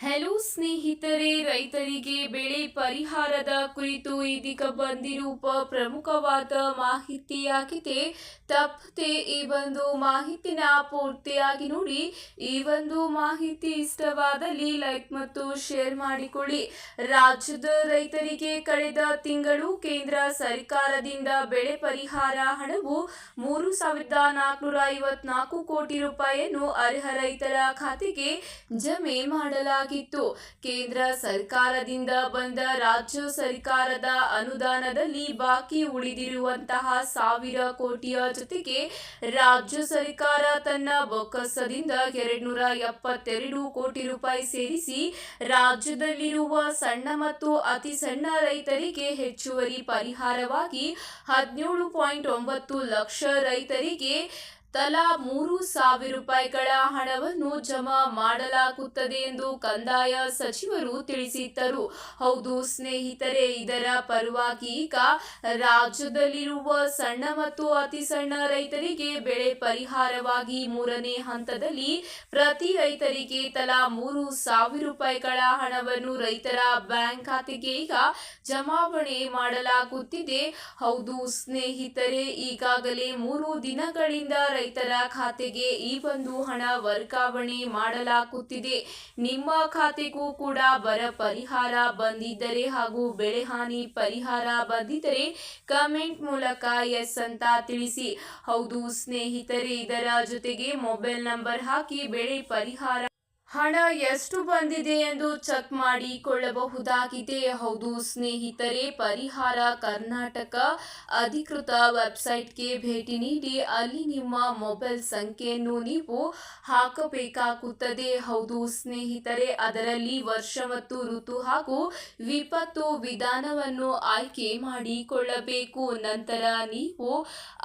Hello ಸ್ನೇಹಿತರೆ, ರೈತರಿಗೆ ಬೆಳೆ ಪರಿಹಾರದ ಕುರಿತು ಇದೀಗ ಬಂದಿರುವ ಪ್ರಮುಖವಾದ ಮಾಹಿತಿಯಾಗಿದೆ ತಪ್ಪದೆ ಈ ಒಂದು ಮಾಹಿತಿನ ಪೂರ್ತಿಯಾಗಿ ನೋಡಿ, ಈ ಒಂದು ಮಾಹಿತಿ ಇಷ್ಟವಾದಲ್ಲಿ ಲೈಕ್ ಮತ್ತು ಶೇರ್ ಮಾಡಿಕೊಳ್ಳಿ. ರಾಜ್ಯದ ರೈತರಿಗೆ ಕಳೆದ ತಿಂಗಳು ಕೇಂದ್ರ ಸರ್ಕಾರದಿಂದ ಬೆಳೆ ಪರಿಹಾರ ಹಣವು ಮೂರು ಸಾವಿರದ ನಾಲ್ಕುನೂರ ಐವತ್ನಾಲ್ಕು ಕೋಟಿ ರೂಪಾಯಿಯನ್ನು ಅರ್ಹ ರೈತರ ಖಾತೆಗೆ ಜಮೆ ಮಾಡಲಾಗಿತ್ತು ಕೇಂದ್ರ ಸರ್ಕಾರದಿಂದ ಬಂದ ರಾಜ್ಯ ಸರ್ಕಾರದ ಅನುದಾನದಲ್ಲಿ ಬಾಕಿ ಉಳಿದಿರುವಂತಹ ಸಾವಿರ ಕೋಟಿಯ ಜೊತೆಗೆ ರಾಜ್ಯ ಸರ್ಕಾರ ತನ್ನ ಬೊಕ್ಕಸದಿಂದ ಎರಡ್ನೂರ ಎಪ್ಪತ್ತೆರಡು ಕೋಟಿ ರೂಪಾಯಿ ಸೇರಿಸಿ ರಾಜ್ಯದಲ್ಲಿರುವ ಸಣ್ಣ ಮತ್ತು ಅತಿ ಸಣ್ಣ ರೈತರಿಗೆ ಹೆಚ್ಚುವರಿ ಪರಿಹಾರವಾಗಿ ಹದಿನೇಳು ಪಾಯಿಂಟ್ ಒಂಬತ್ತು ಲಕ್ಷ ರೈತರಿಗೆ ತಲಾ ಮೂರು ಸಾವಿರ ರೂಪಾಯಿಗಳ ಹಣವನ್ನು ಜಮಾ ಮಾಡಲಾಗುತ್ತದೆ ಎಂದು ಕಂದಾಯ ಸಚಿವರು ತಿಳಿಸಿದ್ದರು. ಹೌದು, ಸ್ನೇಹಿತರೆ, ಇದರ ಪರವಾಗಿ ಈಗ ರಾಜ್ಯದಲ್ಲಿರುವ ಸಣ್ಣ ಮತ್ತು ಅತಿ ಸಣ್ಣ ರೈತರಿಗೆ ಬೆಳೆ ಪರಿಹಾರವಾಗಿ ಮೂರನೇ ಹಂತದಲ್ಲಿ ಪ್ರತಿ ರೈತರಿಗೆ ತಲಾ ಮೂರು ಸಾವಿರ ರೂಪಾಯಿಗಳ ಹಣವನ್ನು ರೈತರ ಬ್ಯಾಂಕ್ ಖಾತೆಗೆ ಈಗ ಜಮಾವಣೆ ಮಾಡಲಾಗುತ್ತಿದೆ. ಹೌದು, ಸ್ನೇಹಿತರೆ, ಈಗಾಗಲೇ ಮೂರು ದಿನಗಳಿಂದ ರೈತರ ಖಾತೆಗೆ ಈ ಒಂದು ಹಣ ವರ್ಗಾವಣೆ ಮಾಡಲಾಗುತ್ತಿದೆ. ನಿಮ್ಮ ಖಾತೆಗೂ ಕೂಡ ಬರ ಪರಿಹಾರ ಬಂದಿದ್ದರೆ ಹಾಗೂ ಬೆಳೆ ಹಾನಿ ಪರಿಹಾರ ಬಂದಿದ್ದರೆ ಕಮೆಂಟ್ ಮೂಲಕ ಎಸ್ ಅಂತ ತಿಳಿಸಿ. ಹೌದು ಸ್ನೇಹಿತರೆ, ಇದರ ಜೊತೆಗೆ ಮೊಬೈಲ್ ನಂಬರ್ ಹಾಕಿ ಬೆಳೆ ಪರಿಹಾರ ಹಣ ಎಷ್ಟು ಬಂದಿದೆ ಎಂದು ಚೆಕ್ ಮಾಡಿಕೊಳ್ಳಬಹುದಾಗಿದೆ. ಹೌದು, ಸ್ನೇಹಿತರೆ, ಪರಿಹಾರ ಕರ್ನಾಟಕ ಅಧಿಕೃತ ವೆಬ್ಸೈಟ್ಗೆ ಭೇಟಿ ನೀಡಿ, ಅಲ್ಲಿ ನಿಮ್ಮ ಮೊಬೈಲ್ ಸಂಖ್ಯೆಯನ್ನು ನೀವು ಹಾಕಬೇಕಾಗುತ್ತದೆ. ಹೌದು, ಸ್ನೇಹಿತರೆ, ಅದರಲ್ಲಿ ವರ್ಷ ಮತ್ತು ಋತು ಹಾಗೂ ವಿಪತ್ತು ವಿಧಾನವನ್ನು ಆಯ್ಕೆ ಮಾಡಿಕೊಳ್ಳಬೇಕು. ನಂತರ ನೀವು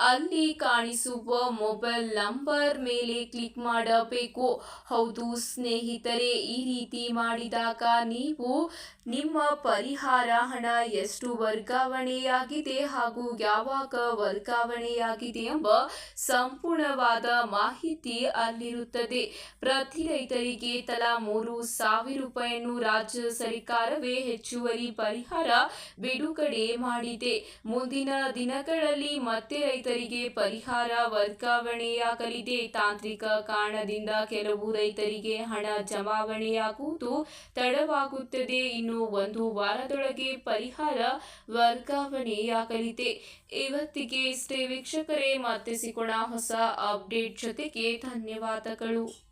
ಅಲ್ಲಿ ಕಾಣಿಸುವ ಮೊಬೈಲ್ ನಂಬರ್ ಮೇಲೆ ಕ್ಲಿಕ್ ಮಾಡಬೇಕು. ಹೌದು ಸ್ನೇಹಿತರೆ ಈ ರೀತಿ ಮಾಡಿದಾಗ ನೀವು ನಿಮ್ಮ ಪರಿಹಾರ ಹಣ ಎಷ್ಟು ವರ್ಗಾವಣೆಯಾಗಿದೆ ಹಾಗೂ ಯಾವಾಗ ವರ್ಗಾವಣೆಯಾಗಿದೆ ಎಂಬ ಸಂಪೂರ್ಣವಾದ ಮಾಹಿತಿ ಅಲ್ಲಿರುತ್ತದೆ. ಪ್ರತಿ ರೈತರಿಗೆ ತಲಾ ಮೂರು ಸಾವಿರ ರೂಪಾಯಿಯನ್ನು ರಾಜ್ಯ ಸರ್ಕಾರವೇ ಹೆಚ್ಚುವರಿ ಪರಿಹಾರ ಬಿಡುಗಡೆ ಮಾಡಿದೆ. ಮುಂದಿನ ದಿನಗಳಲ್ಲಿ ಮತ್ತೆ ರೈತರಿಗೆ ಪರಿಹಾರ ವರ್ಗಾವಣೆಯಾಗಲಿದೆ. ತಾಂತ್ರಿಕ ಕಾರಣದಿಂದ ಕೆಲವು ರೈತರಿಗೆ ಹಣ ಜಮಾವಣೆಯಾಗುವುದು ತಡವಾಗುತ್ತದೆ. ಇನ್ನು ಒಂದು ವಾರದೊಳಗೆ ಪರಿಹಾರ ವರ್ಗಾವಣೆಯಾಗಲಿದೆ. ಇವತ್ತಿಗೆ ಇಷ್ಟೇ ವೀಕ್ಷಕರೇ ಮತ್ತೆ ಹೊಸ ಅಪ್ಡೇಟ್ ಜೊತೆಗೆ ಧನ್ಯವಾದಗಳು.